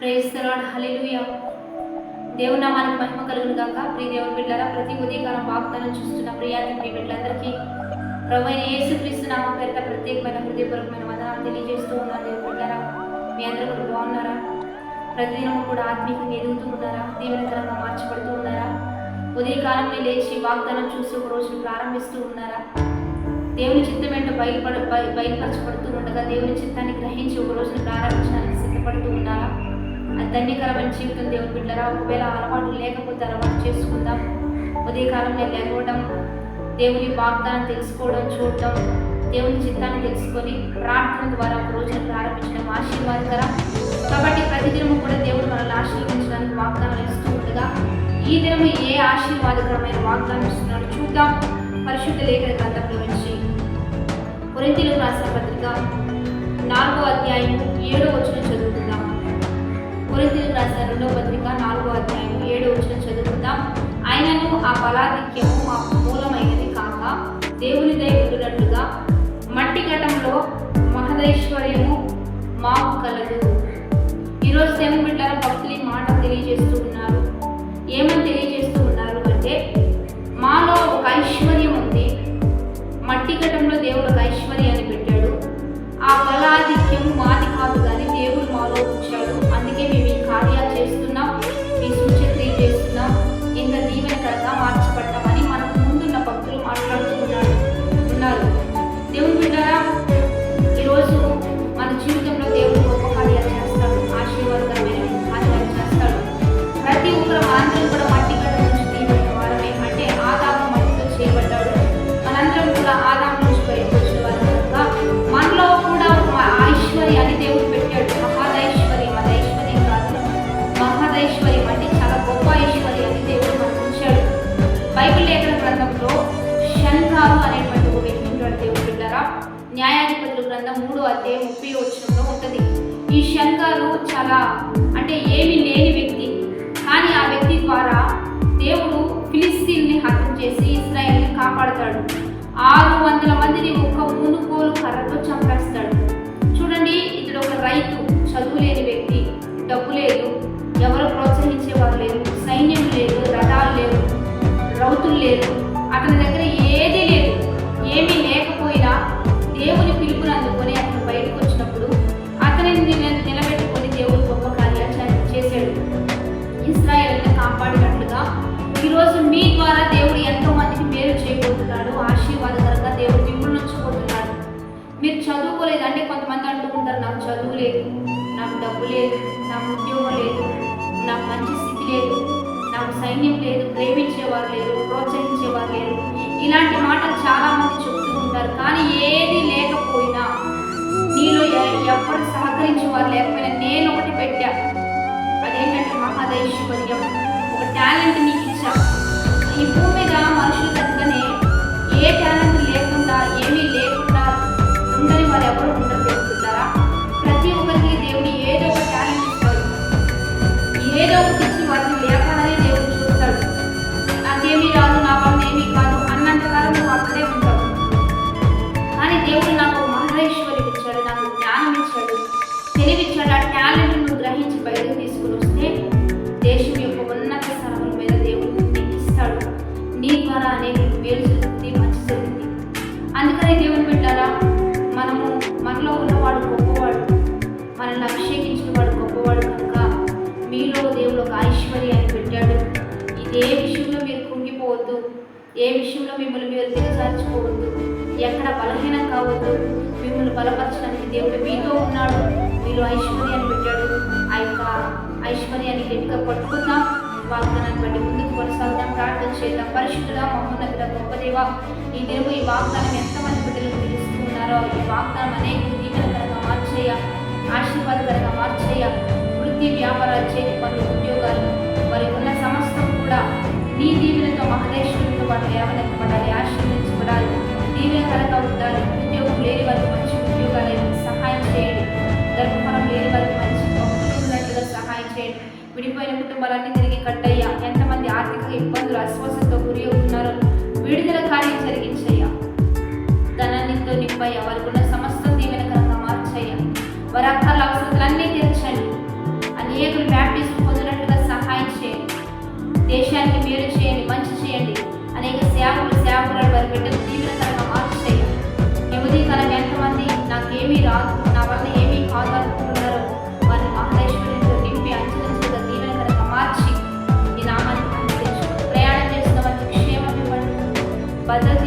Praise the Lord హల్లెలూయా దేవుని నామానికి మహిమ కలుగును గాక. ప్రియ దేవుని బిడ్డారా ప్రతి ఉదయకాలం వాగ్దానం చూస్తున్న ప్రియాతి ప్రియ బిడ్డలందరికీ ప్రభు అయిన యేసుక్రీస్తు నామ పేరిట ప్రత్యేకమైన హృదయపూర్వకమైన వదనాలు తెలియజేస్తూ ఉన్నారు దేవుని బిడ్డారా మీ అందరూ కూడా బాగున్నారా? ప్రతిదినం కూడా ఆత్మీయంగా ఎదుగుతూ ఉన్నారా? తీవ్రతరంగా మార్చబడుతూ ఉన్నారా? ఉదయకాలంలో లేచి వాగ్దానం చూసి ఒక రోజును ప్రారంభిస్తూ ఉన్నారా? దేవుని చిత్తం ఏంటో బయలుపడ బయలుపరచబడుతూ ఉండగా దేవుని చిత్తాన్ని గ్రహించి ఒక రోజును ప్రారంభించడానికి సిద్ధపడుతూ ఉన్నారా? ధన్యకరమైన జీవితం దేవుని బిడ్డరా ఒకవేళ అలవాటు లేకపోతే అలవాటు చేసుకుందాం. ఉదయకాలంలో లేకపోవడం దేవుని వాగ్దానం తెలుసుకోవడం చూడటం దేవుని చిత్తాన్ని తెలుసుకొని ప్రార్థన ద్వారా ఒక రోజును ప్రారంభించడం ఆశీర్వాదకర. కాబట్టి ప్రతిదినము కూడా దేవుడు మనల్ని ఆశీర్వదించడానికి వాగ్దానం ఇస్తూ ఉండగా ఈ దినము ఏ ఆశీర్వాదకరమైన వాగ్దానం ఇస్తున్నాడు చూద్దాం. పరిశుద్ధ లేఖన గ్రంథంలో నుంచి కొరింతీలకు రాసిన పత్రిక నాలుగో అధ్యాయం ఏడో వచ్చిన చదువుకుందాం. కొరింతీలు రాసిన రెండో పత్రిక నాలుగో అధ్యాయం ఏడు వచ్చిన చదువుతాం ఆయనను ఆ బలాధిక్యము మా మూలమైనది కాక దేవుని దయకున్నట్లుగా మట్టి ఘటంలో మహదైశ్వర్యము మాకు కలదు. ఈరోజు సేవ బిడ్డల భక్తులు ఈ మాట తెలియజేస్తూ ఉన్నారు. ఏమని తెలియజేస్తూ ఉన్నారు అంటే మాలో ఒక ఐశ్వర్యం ఉంది. మట్టి ఘటంలో దేవుడు ఒక ఐశ్వర్యాన్ని పెట్టాడు. ఆ బలాధిక్యం మాది కాదు గ్రంథం మూడు అధ్యాయం ముప్పై వచనంలో ఉంటుంది ఈ శంకరు చాలా అంటే ఏమి లేని నాకు చదువు లేదు నాకు డబ్బు లేదు నాకు ఉద్యోగం లేదు నాకు మంచి స్థితి లేదు నాకు సైన్యం లేదు ప్రేమించేవారు లేరు ప్రోత్సహించేవారు లేరు. ఇలాంటి మాటలు చాలామంది చెప్తూ ఉంటారు కానీ ఏది లేకపోయినా నీలో ఎవరు ఎవరు సహకరించేవారు లేకపోయినా నేను ఒకటి పెట్టా. అదేంటంటే మహాదైశ్వర్యం ఒక టాలెంట్ నీకు ఇచ్చా. ఈ భూమి మీద మనుషులు తగ్గనే ఏ టాలెంట్ లేకుండా ఏమీ లేకుండా ఉండని వారు ఎవరు ఉండకూడదు. ఒక్కరికి దేవుడు ఏదో ఒక టాలెంట్ ఇస్తాడు. ఏదో ఒకటి ఇచ్చి వాటిని లేపాలని దేవుడు చూస్తాడు. నాకేమీ రాదు నా పని ఏమీ కాదు అన్నంతకాలం నువ్వు అక్కడే ఉంటావు కానీ దేవుడు నాకు మహేశ్వరి ఇచ్చాడు నాకు జ్ఞానం ఇచ్చాడు. తెలివిచ్చాడు ఆ టాలెంట్ నువ్వు గ్రహించి బయటకు తీసుకుని వస్తే దేశం యొక్క ఉన్నత స్థలముల మీద దేవుడు నీకు ఇస్తాడు. నీ ద్వారా అనేక మేలు జరుగుతుంది మంచి జరుగుతుంది అందుకని దేవుడు మీలో దేవుడు ఒక ఐశ్వర్యాన్ని పెట్టాడు. ఇది ఏ విషయంలో మీరు కుంగిపోవద్దు. ఏ విషయంలో మిమ్మల్ని మీరు దిగజార్చుకోవద్దు ఎక్కడ బలహీనం కావద్దు. మిమ్మల్ని బలపరచడానికి దేవుడు మీతో ఉన్నాడు. మీరు ఐశ్వర్యాన్ని పెట్టాడు. ఆ యొక్క ఐశ్వర్యాన్ని గట్టిగా పట్టుకుందాం. వాగ్దానాన్ని బట్టి ముందుకు కొనసాగుదాం. ప్రార్థన చేద్దాం. పరిశుద్ధుడా మహోన్నతుడ గొప్ప దేవ ఈ దినము ఈ వాగ్దానం ఎంతమంది బిడ్డలకు పిలుస్తూ ఈ వాగ్దానం అనేక దీవెనకరంగా మార్చేయ ఆశీర్వాదకరంగా వృత్తి వ్యాపారాలు చేయని పనులు ఉద్యోగాలు వారి ఉన్న సమస్తం కూడా నీ దీవెనతో మహదేశ్వరులతో వారు లేవనెత్తబడాలి ఆశీర్వదించబడాలి. దీవెనకరంగా ఉండాలి. ఉద్యోగం లేని వారికి మంచి ఉద్యోగాలు సహాయం చేయండి. గర్భఫలం లేని వారికి మంచి ఉన్నట్లుగా సహాయం చేయండి. విడిపోయిన కుటుంబాలన్నీ తిరిగి కట్టయ్యా. ఎంతమంది ఆర్థిక ఇబ్బందులు అస్వస్థతో గురి అవుతున్నారో విడుదల కార్యం జరిగించయ్యా. ధనాన్నితో నింపయ్యా. వారికి ఉన్న సమస్తం దీవెనకరంగా మార్చయ్యా. వరా దేశానికి మేలు చేయండి మంచి చేయండి. అనేక సేవకులు సేవకులను వారి బిడ్డలు తీవ్రతరంగా మార్పు చేయండి. ఈ ఉదయకాలం ఎంతమంది నాకేమీ రాదు నా వల్ల ఏమీ కాదు అనుకుంటున్నారో వారిని మహేశ్వరునితో నింపి అంచెలంచెలుగా తీవ్రతరంగా మార్చి ఈ నామాన్ని ప్రయాణం చేస్తున్న వారికి క్షేమం ఇవ్వండి. భద్రత